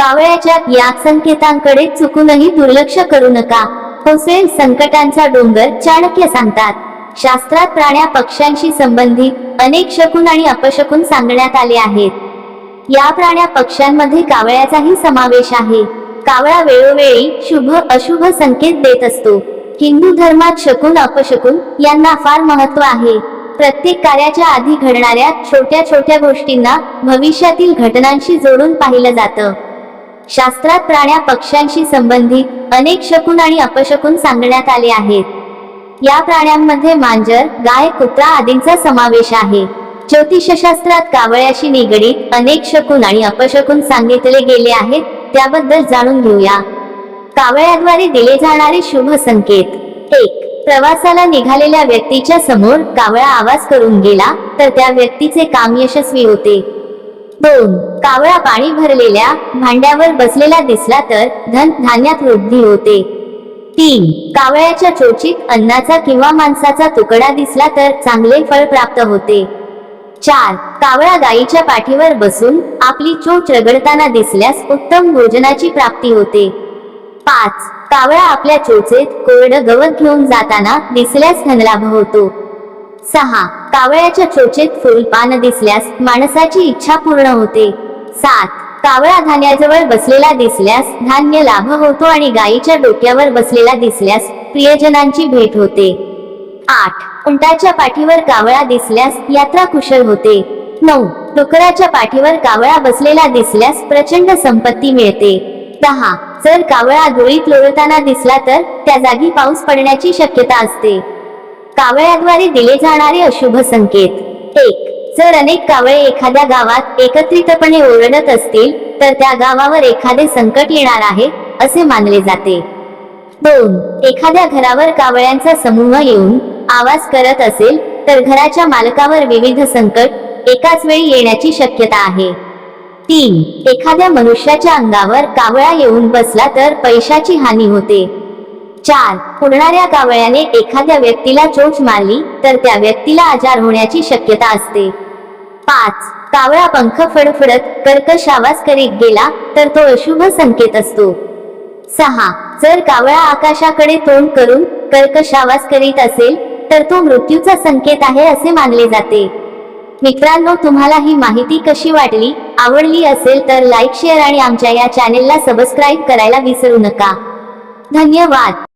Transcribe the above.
कावळ्याच्या या संकेतांकडे चुकूनही दुर्लक्ष करू नका. होसेल संकटांचा डोंगर चाणक्य सांगतात. शास्त्रात प्राण्या पक्ष्यांशी संबंधित अनेक शकून आणि अपशकून सांगण्यात आले आहेत. या प्राण्या पक्ष्यांमध्ये कावळ्याचाही समावेश आहे. कावळा वेळोवेळी शुभ अशुभ संकेत देत असतो. हिंदू धर्मात शकून अपशकून यांना फार महत्त्व आहे. प्रत्येक कार्याच्या आधी घडणाऱ्या छोट्या छोट्या गोष्टींना भविष्यातील घटनांशी जोडून पाहिलं जातं. शास्त्रात प्राण्या पक्ष्यांशी संबंधित अनेक शकून आणि अपशकून सांगण्यात आले आहेत. या प्राण्यांमध्ये मांजर गाय कुत्रा आदींचा समावेश आहे. ज्योतिषशास्त्रात कावळ्याशी निगडीत अनेक शकून आणि अपशकून सांगितले गेले आहेत त्याबद्दल जाणून घेऊया. कावळ्याद्वारे दिले जाणारे शुभ संकेत. एक प्रवासाला निघालेल्या व्यक्तीच्या समोर कावळा आवाज करून गेला तर त्या व्यक्तीचे काम यशस्वी होते. दोन. कावळा पाणी भरलेल्या भांड्यावर बसलेला दिसला तर धन धान्यात वृद्धी होते. तीन. कावळ्याच्या चोचीत अन्नाचा किंवा मांसाचा तुकडा दिसला तर चांगले फळ प्राप्त होते. चार. कावळा गायीच्या पाठीवर बसून आपली चोच रगडताना दिसल्यास उत्तम भोजनाची प्राप्ती होते. पाच. कावळा आपल्या चोचेत कोरडं गवत घेऊन जाताना दिसल्यास धनलाभ होतो. सहा कावळ्याच्या चोचेत फुलपान दिसल्यास माणसाची इच्छा पूर्ण होते. सात कावळा धान्याजवळ बसलेला दिसल्यास धान्य लाभ होतो आणि गायीच्या डोक्यावर बसलेला दिसल्यास प्रियजनांची भेट होते. आठ उंटाच्या पाठीवर कावळा दिसल्यास यात्रा कुशल होते. नऊ डुकराच्या पाठीवर कावळा बसलेला दिसल्यास प्रचंड संपत्ती मिळते. दहा जर कावळा धुळीत लोळताना दिसला तर त्या जागी पाऊस पडण्याची शक्यता असते. कावळ्याद्वारे दिले जाणारे अशुभ संकेत. एक जर अनेक कावळे एखाद्या गावात एकत्रितपणे ओरडत असतील तर त्या गावावर एखादे संकट येणार आहे असे मानले जाते. दोन एखाद्या घरावर कावळ्यांचा समूह येऊन आवाज करत असेल तर घराच्या मालकावर विविध संकट एकाच वेळी येण्याची शक्यता आहे. तीन एखाद्या मनुष्याच्या अंगावर कावळा येऊन बसला तर पैशाची हानी होते. चार पुरणाऱ्या कावळ्याने एखाद्या व्यक्तीला चोच मारली तर त्या व्यक्तीला आजार होण्याची शक्यता असते. पाच. कावळा पंख फडफडत कर्कश आवाज करीत गेला तर तो अशुभ संकेत असतो. सहा. जर कावळा आकाशाकडे तोंड करून कर्कश आवाज करीत असेल तर तो मृत्यूचा संकेत आहे असे मानले जाते. मित्रांनो तुम्हाला ही माहिती कशी वाटली आवडली असेल तर लाईक शेअर आणि आमच्या या चॅनेलला सबस्क्राईब करायला विसरू नका. धन्यवाद.